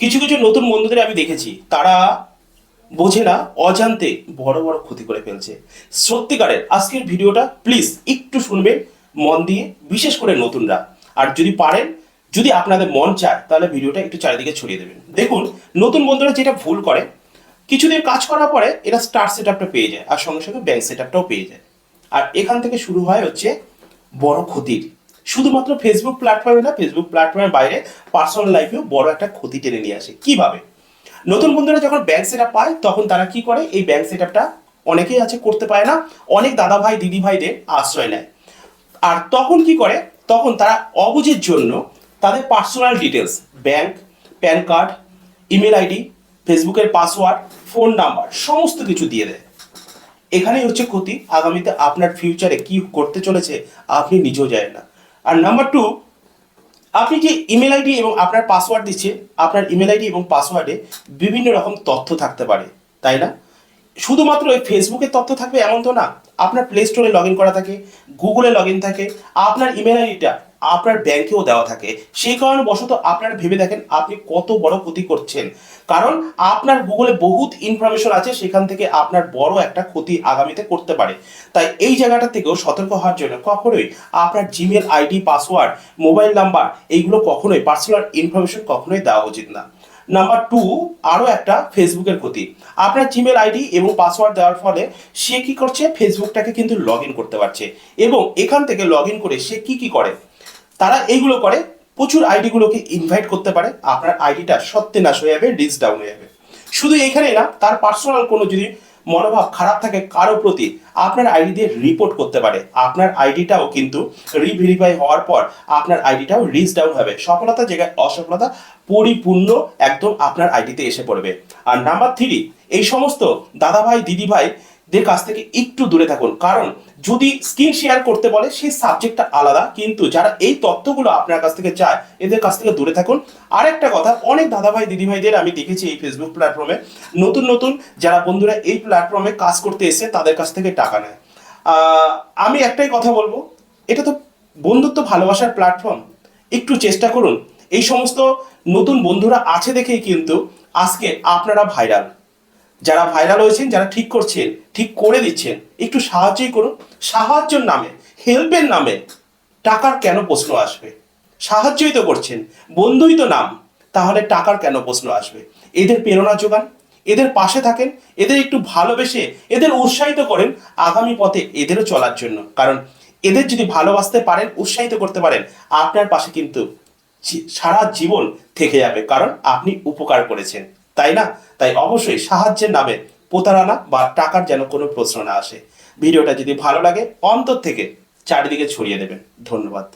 কিছু কিছু নতুন বন্ধুদের আমি দেখেছি। তারা বোঝে না, অজান্তে বড় বড় ক্ষতি করে ফেলছে। সত্যিকারের, আজকের ভিডিওটা প্লিজ একটু শুনবেন, মন দিয়ে, বিশেষ করে নতুনরা। আর যদি পারেন, যদি আপনাদের মন চায়, তাহলে ভিডিওটা একটু চারিদিকে ছড়িয়ে দেবেন। দেখুন, নতুন বন্ধুরা যেটা ভুল করে, কিছুদিন কাজ করার পরে এরা স্টার সেট আপটা পেয়ে যায়, আর সঙ্গে সঙ্গে ব্যাংক সেট আপটাও পেয়ে যায়। আর এখান থেকে শুরু হয় হচ্ছে বড় ক্ষতির শুধুমাত্র ফেসবুক প্ল্যাটফর্মে না ফেসবুক প্ল্যাটফর্মের বাইরে পার্সোনাল লাইফেও বড় একটা ক্ষতি টেনে নিয়ে আসে। কীভাবে? নতুন বন্ধুরা যখন ব্যাংক সেট পায়, তখন তারা কি করে? এই ব্যাংক সেট অনেকেই আছে, করতে পারে না। অনেক দাদা ভাই দিদি ভাইদের আশ্রয় নেয়। আর তখন কি করে? তখন তারা অবুঝের জন্য তাদের personal details bank PAN card email ID ফেসবুকের পাসওয়ার্ড ফোন নাম্বার সমস্ত কিছু দিয়ে দেয়। এখানেই হচ্ছে ক্ষতি। আগামীতে আপনার ফিউচারে কি করতে চলেছে, আপনি নিজেও জানেন না। আর নাম্বার টু আপনি যে ইমেল আইডি এবং আপনার পাসওয়ার্ড দিচ্ছে, আপনার ইমেল আইডি এবং পাসওয়ার্ডে বিভিন্ন রকম তথ্য থাকতে পারে, তাই না? শুধুমাত্র ওই ফেসবুকের তথ্য থাকবে এমন তো না, আপনার প্লে স্টোরে লগ করা থাকে গুগলে লগ থাকে, আপনার ইমেল আইডিটা আপনার ব্যাংকেও দেওয়া থাকে। সেই কারণে বশত আপনারা ভেবে দেখেন আপনি কত বড় ক্ষতি করছেন। কারণ আপনার গুগলে বহুত ইনফরমেশন আছে, সেখান থেকে আপনার বড় একটা ক্ষতি আগামীতে করতে পারে। তাই এই জায়গাটা থেকেও সতর্ক হওয়ার জন্য কখনোই আপনার Gmail ID password mobile number এইগুলো কখনোই পার্সোনাল ইনফরমেশন কখনোই দেওয়া উচিত না। নাম্বার টু আরও একটা ফেসবুকের ক্ষতি। আপনার জিমেল আইডি এবং পাসওয়ার্ড দেওয়ার ফলে সে কি করছে? ফেসবুকটাকে কিন্তু লগ করতে পারছে। এবং এখান থেকে লগ করে সে কি কি করে? তারা এইগুলো করে, প্রচুর আইডিগুলোকে ইনভাইট করতে পারে, আপনার আইডিটা সত্যি নাশ হয়ে যাবে ডিস ডাউন হয়ে যাবে। শুধু এখানেই না, তার পার্সোনাল কোনো যদি মনোভাব খারাপ থাকে কারও প্রতি, আপনার আইডি দিয়ে রিপোর্ট করতে পারে। আপনার আইডিটাও কিন্তু রিভেরিফাই হওয়ার পর, আপনার আইডিটাও রিচ ডাউন হবে। সফলতা জায়গায় অসফলতা পরিপূর্ণ একদম আপনার আইডিতে এসে পড়বে। আর নাম্বার থ্রি এই সমস্ত দাদা ভাই দিদি ভাই দের কাছ থেকে একটু দূরে থাকুন। কারণ যদি স্ক্রিন শেয়ার করতে বলে, সেই সাবজেক্টটা আলাদা। কিন্তু যারা এই তথ্যগুলো আপনার কাছ থেকে চায়, এদের কাছ থেকে দূরে থাকুন। আর একটা কথা, অনেক দাদাভাই, দিদিভাইদের আমি দেখেছি এই ফেসবুক প্ল্যাটফর্মে নতুন নতুন যারা বন্ধুরা এই প্ল্যাটফর্মে কাজ করতে এসে তাদের কাছ থেকে টাকা নেয়। আমি একটাই কথা বলব, এটা তো বন্ধুত্ব ভালোবাসার প্ল্যাটফর্ম একটু চেষ্টা করুন। এই সমস্ত নতুন বন্ধুরা আছে দেখেই কিন্তু আজকে আপনারা ভাইরাল যারা ভাইরাল হয়েছেন, যারা ঠিক করছেন, ঠিক করে দিচ্ছেন, একটু সাহায্যই করুন। সাহায্যের নামে হেল্পের নামে টাকার কেন প্রশ্ন আসবে? সাহায্যই তো করছেন। বন্ধুই তো নাম, তাহলে টাকার কেন প্রশ্ন আসবে? এদের প্রেরণা যোগান, এদের পাশে থাকেন, এদের একটু ভালোবেসে, এদের উৎসাহিত করেন আগামী পথে এদেরও চলার জন্য। কারণ এদের যদি ভালোবাসতে পারেন, উৎসাহিত করতে পারেন, আপনার পাশে কিন্তু সারা জীবন থেকে যাবে। কারণ আপনি উপকার করেছেন। তাই না? তাই অবশ্যই সাহায্যের নামে প্রতারণা বা টাকার যেন কোনো প্রশ্ন না আসে। ভিডিওটা যদি ভালো লাগে, অন্তর থেকে চারিদিকে ছড়িয়ে দেবেন। ধন্যবাদ।